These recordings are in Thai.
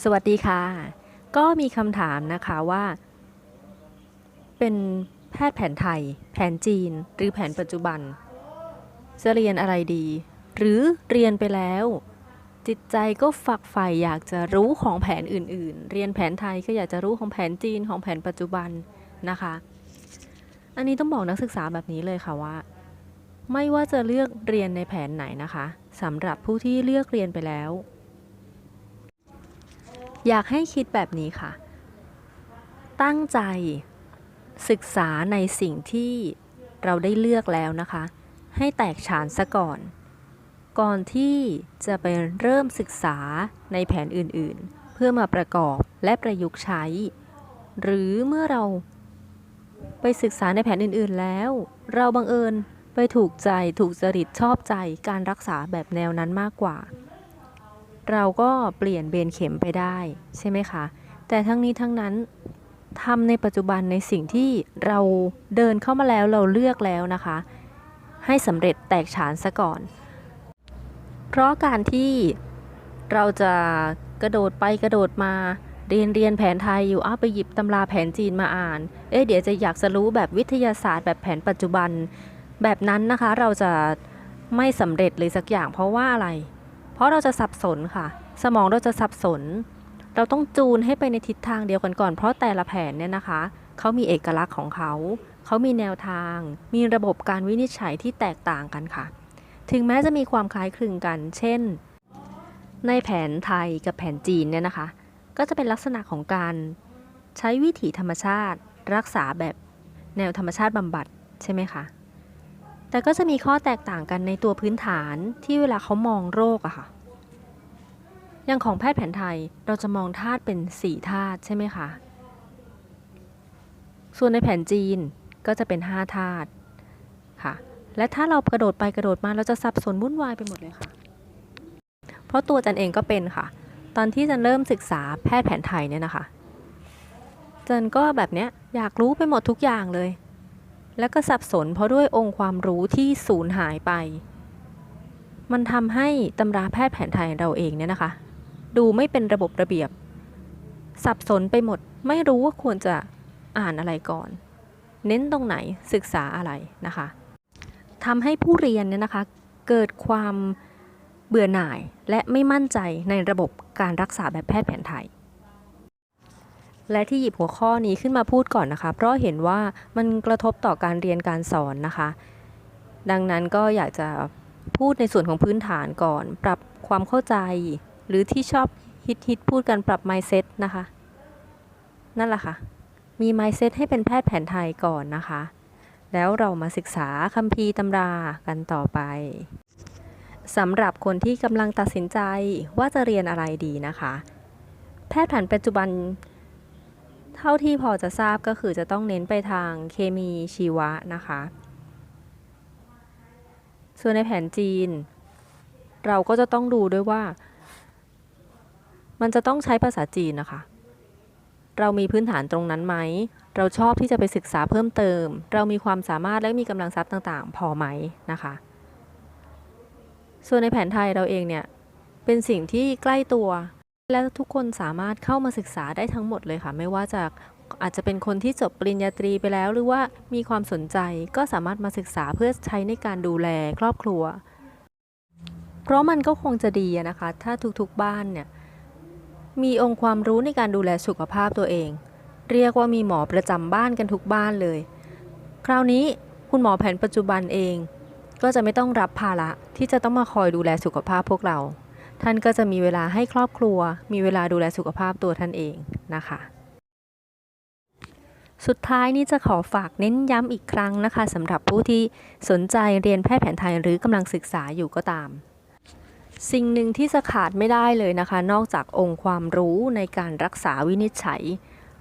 สวัสดีค่ะ ก็มีคำถามนะคะว่า เป็นแพทย์แผนไทย แผนจีน หรือแผนปัจจุบัน จะเรียนอะไรดี หรือเรียนไปแล้ว จิตใจก็ฝักใฝ่อยากจะรู้ของแผนอื่น ๆ เรียนแผนไทยก็อยากจะรู้ของแผนจีนของแผนปัจจุบันนะคะ อันนี้ต้องบอกนักศึกษาแบบนี้เลยค่ะว่า ไม่ว่าจะเลือกเรียนในแผนไหนนะคะสำหรับผู้ที่เลือกเรียนไปแล้ว อยากให้คิดแบบนี้ค่ะ ตั้งใจศึกษาในสิ่งที่เราได้เลือกแล้วนะคะ ให้แตกฉานซะก่อน ก่อนที่จะไปเริ่มศึกษาในแผนอื่นๆ เพื่อมาประกอบและประยุกต์ใช้ หรือเมื่อเราไปศึกษาในแผนอื่นๆแล้ว เราบังเอิญไปถูกใจถูกจริตชอบใจการรักษาแบบแนวนั้นมากกว่า เราก็เปลี่ยนเบนเข็มไปได้ใช่ไหมคะ แต่ทั้งนี้ทั้งนั้นทำในปัจจุบันในสิ่งที่เราเดินเข้ามาแล้วเราเลือกแล้วนะคะ ให้สำเร็จแตกฉานซะก่อน เพราะการที่เราจะกระโดดไปกระโดดมาเรียนเรียนแผนไทยอยู่อ้าไปหยิบตำราแผนจีนมาอ่าน เอ๊ะเดี๋ยวจะอยากจะรู้แบบวิทยาศาสตร์แบบแผนปัจจุบัน แบบนั้นนะคะเราจะไม่สำเร็จเลยสักอย่างเพราะว่าอะไร ราะเราจะสับสนค่ะ สมองเราจะสับสน เราต้องจูนให้ไปในทิศทางเดียวกันก่อนเพราะแต่ละแผนเนี่ยนะคะเขามีเอกลักษณ์ของเขาเขามีแนวทาง มีระบบการวินิจฉัยที่แตกต่างกันค่ะ ถึงแม้จะมีความคล้ายคลึงกัน เช่น ในแผนไทยกับแผนจีนเนี่ยนะคะ ก็จะเป็นลักษณะของการใช้วิถีธรรมชาติ รักษาแบบแนวธรรมชาติบำบัดใช่ไหมคะ แต่ก็จะมีข้อแตกต่างกันในตัวพื้นฐานที่เวลาเขามองโรคอะค่ะ อย่างของแพทย์แผนไทยเราจะมองธาตุเป็นสี่ธาตุใช่ไหมคะ ส่วนในแผนจีนก็จะเป็นห้าธาตุค่ะ และถ้าเรากระโดดไปกระโดดมาเราจะสับสนวุ่นวายไปหมดเลยค่ะ เพราะตัวจันเองก็เป็นค่ะ ตอนที่จันเริ่มศึกษาแพทย์แผนไทยเนี่ยนะคะจันก็แบบเนี้ยอยากรู้ไปหมดทุกอย่างเลย แล้วก็สับสนเพราะด้วยองค์ความรู้ที่สูญหายไป มันทำให้ตำราแพทย์แผนไทยเราเองเนี่ยนะคะ ดูไม่เป็นระบบระเบียบ สับสนไปหมดไม่รู้ว่าควรจะอ่านอะไรก่อน เน้นตรงไหนศึกษาอะไรนะคะทำให้ผู้เรียนเนี่ยนะคะ เกิดความเบื่อหน่ายและไม่มั่นใจในระบบการรักษาแบบแพทย์แผนไทย และที่หยิบหัวข้อนี้ขึ้นมาพูดก่อนนะคะ เพราะเห็นว่ามันกระทบต่อการเรียนการสอนนะคะ ดังนั้นก็อยากจะพูดในส่วนของพื้นฐานก่อน ปรับความเข้าใจ หรือที่ชอบฮิตฮิตพูดกันปรับ mindset นะคะ นั่นแหละค่ะ มี mindset ให้เป็นแพทย์แผนไทยก่อนนะคะ แล้วเรามาศึกษาคัมภีร์ตำรากันต่อไปสำหรับคนที่กำลังตัดสินใจว่าจะเรียนอะไรดีนะคะ แพทย์แผนปัจจุบัน เท่าที่พอจะทราบก็คือจะต้องเน้นไปทางเคมีชีวะนะคะ ส่วนในแผนจีน เราก็จะต้องดูด้วยว่า มันจะต้องใช้ภาษาจีนนะคะ เรามีพื้นฐานตรงนั้นไหม เราชอบที่จะไปศึกษาเพิ่มเติม เรามีความสามารถและมีกำลังทรัพย์ต่างๆ พอไหมนะคะ ส่วนในแผนไทยเราเองเนี่ย เป็นสิ่งที่ใกล้ตัว และทุกคนสามารถเข้ามาศึกษาได้ทั้งหมดเลยค่ะ ไม่ว่าจะอาจจะเป็นคนที่จบปริญญาตรีไปแล้ว หรือว่ามีความสนใจก็สามารถมาศึกษาเพื่อใช้ในการดูแลครอบครัว เพราะมันก็คงจะดีนะคะ ถ้าทุกๆบ้านเนี่ยมีองค์ความรู้ในการดูแลสุขภาพตัวเอง เรียกว่ามีหมอประจำบ้านกันทุกบ้านเลย คราวนี้คุณหมอแผนปัจจุบันเอง ก็จะไม่ต้องรับภาระที่จะต้องมาคอยดูแลสุขภาพพวกเรา ท่านก็จะมีเวลาให้ครอบครัว มีเวลาดูแลสุขภาพตัวท่านเองนะคะสุดท้ายนี้จะขอฝากเน้นย้ำอีกครั้งนะคะสำหรับผู้ที่สนใจเรียนแพทย์แผนไทยหรือกำลังศึกษาอยู่ก็ตาม สิ่งหนึ่งที่จะขาดไม่ได้เลยนะคะ นอกจากองค์ความรู้ในการรักษาวินิจฉัย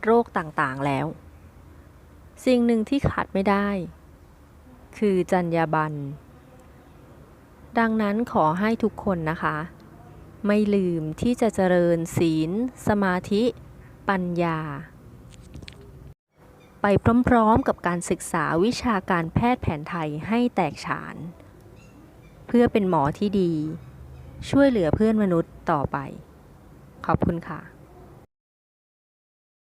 โรคต่างๆแล้ว สิ่งหนึ่งที่ขาดไม่ได้ คือจรรยาบรรณดังนั้นขอให้ทุกคนนะคะ ไม่ลืมที่จะเจริญศีล สมาธิ ปัญญา ไปพร้อมๆกับการศึกษาวิชาการแพทย์แผนไทยให้แตกฉาน เพื่อเป็นหมอที่ดี ช่วยเหลือเพื่อนมนุษย์ต่อไป ขอบคุณค่ะ